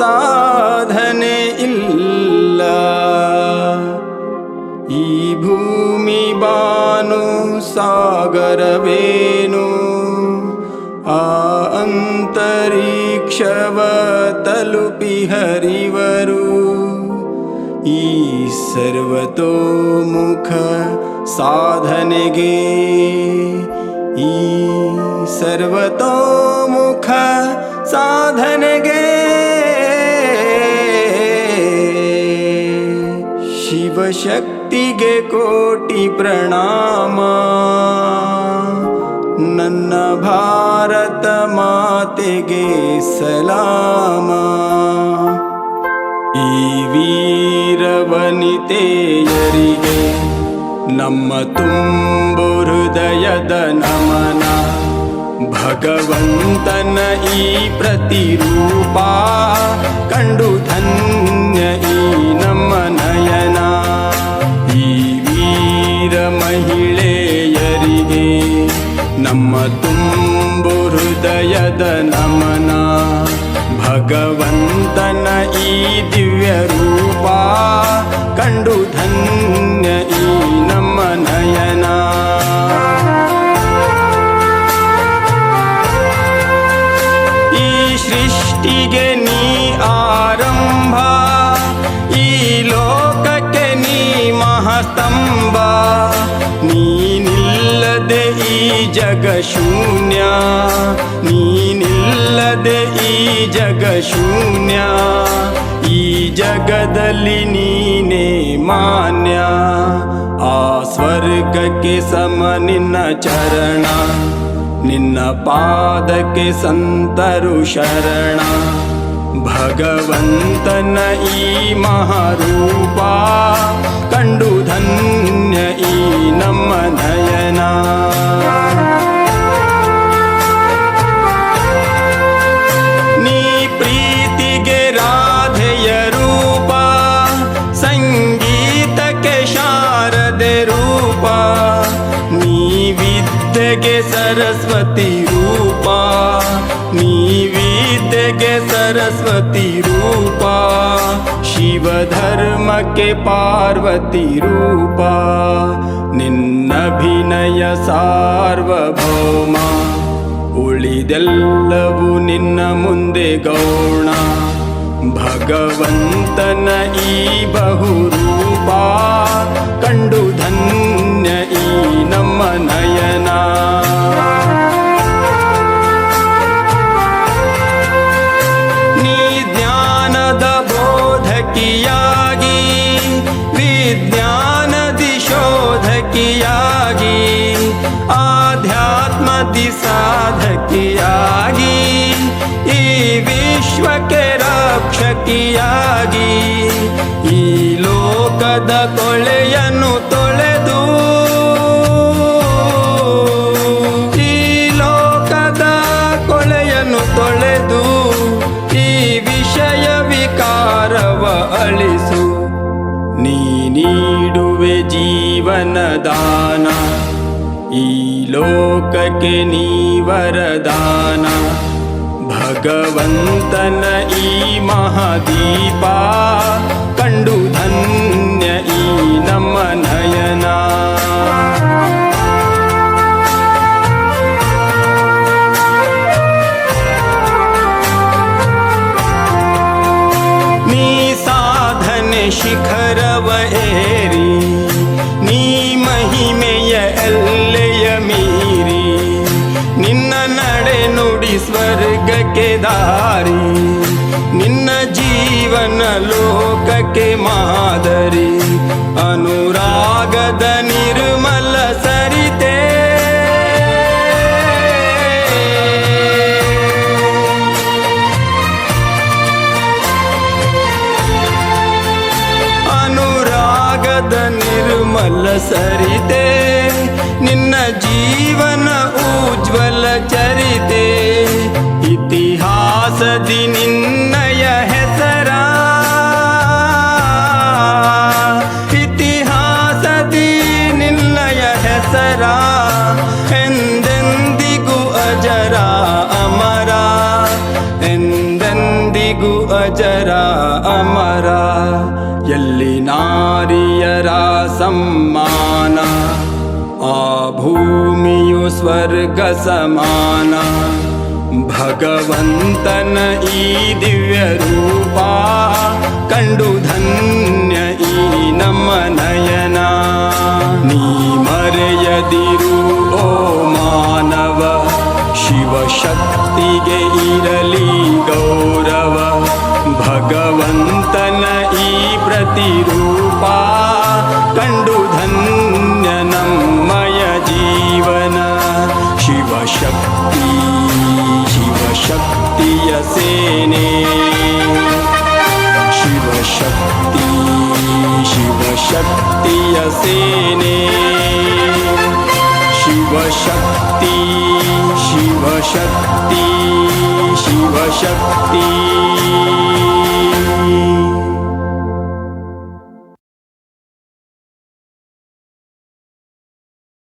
ಸಾಧನೆ ಇಲ್ಲ ಈ ಭೂಮಿ ಬಾನು ಸಾಗರವೇನು ಆ ಅಂತರಿಕ್ಷವ ತಲುಪಿ ಹರಿವರು ಈ ಸರ್ವತೋಮುಖ ಸಾಧನೆಗೆ ಈ ಸರ್ವತೋಮುಖ ಸಾಧನೆಗೆ ಶಿವಶಕ್ತಿಗೆ ಕೋಟಿ ಪ್ರಣಾಮ ನನ್ನ ಭಾರತ ಮಾತೆಗೆ ಸಲಾಮ ಈ ವೀರ ವನಿತೆಯರಿಗೆ ನಮ್ಮ ತುಂಬು ಹೃದಯದ ನಮನ ಭಗವಂತನ ಈ ಪ್ರತಿರೂಪ ನಮನ ಭಗವಂತನ ಈ ದಿವ್ಯ ರೂಪ ಕಂಡು ಧನ್ಯ ಈ ನಮ್ಮ ನಯನ. ಈ ಸೃಷ್ಟಿಗೆ ನೀ ಆರಂಭ ನೀನಿಲ್ಲದೆ ಈ ಜಗ ಶೂನ್ಯ ನೀನಿಲ್ಲದೆ ಈ ಜಗ ಶೂನ್ಯ ಈ ಜಗದಲ್ಲಿ ನೀನೇ ಮಾನ್ಯ ಆ ಸ್ವರ್ಗಕ್ಕೆ ಸಮ ನಿನ್ನ ಚರಣ ನಿನ್ನ ಪಾದಕ್ಕೆ ಸಂತರು ಶರಣ ಭಗವಂತನ ಈ ಮಹಾರೂಪ ವಿದ್ಯೆಗೆ ಸರಸ್ವತಿ ರೂಪ. ನೀ ವಿದ್ಯೆಗೆ ಸರಸ್ವತಿ ರೂಪ. ಶಿವಧರ್ಮಕ್ಕೆ ಪಾರ್ವತಿ ರೂಪ. ನಿನ್ನಭಿನಯ ಸಾರ್ವಭೌಮ. ಉಳಿದೆಲ್ಲವೂ ನಿನ್ನ ಮುಂದೆ ಗೌಣ. ಭಗವಂತನ ಈ ಬಹುರೂಪ. रूपा कण्डु धन्य ईनम नयना। कण्डुधन्य नयनादबोधकियागी विज्ञानदि शोधकियागी आध्यात्मदि साधकियागी ई विश्वके रक्षकियागी। ಲೋಕದ ಕೊಳೆಯನ್ನು ತೊಳೆದು ಈ ಲೋಕದ ಕೊಳೆಯನ್ನು ತೊಳೆದು ಈ ವಿಷಯ ವಿಕಾರವ ಅಳಿಸು. ನೀ ನೀಡುವೆ ಜೀವನ ದಾನ. ಈ ಲೋಕಕ್ಕೆ ನೀ ವರದಾನ ಭಗವಂತನ ಈ ಮಹಾದೀಪ. ಸಾಧನೆ ಶಿಖರವ ಏರಿ, ನೀ ಮಹಿಮೆಯ ಎಲ್ಲೆಯ ಮೀರಿ? ನಿನ್ನ ನಡೆ ನುಡಿ ಸ್ವರ್ಗಕ್ಕೆ ದಾರಿ, ನಿನ್ನ ಜೀವನ ಲೋಕಕ್ಕೆ ಮಾದರಿ. ಅನುರಾಗದ ಸರಿತೆ ನಿನ್ನ ಜೀವನ ಉಜ್ವಲ ಚರಿತೆ. ಇತಿಹಾಸದಿ ನಿನ್ನಯ ಹೆಸರ. ಇತಿಹಾಸದಿ ನಿನ್ನಯ ಹೆಸರ. ಸ್ವರ್ಗ ಸಮಾನ. ಭಗವಂತನ ಈ ದಿವ್ಯ ರೂಪ ಕಂಡು ಧನ್ಯ ಈ ನಮ್ಮ ನಯನ. ನೀ ಮರೆಯದಿರು, ಓ ಮಾನವ, ಶಿವಶಕ್ತಿಗೆ ಇರಲಿ ಗೌರವ. ಭಗವಂತನ ಈ ಪ್ರತಿರೂಪ सेने शिवशक्ति शिवशक्ति असेने। शिवशक्ति शिवशक्ति शिवशक्ति।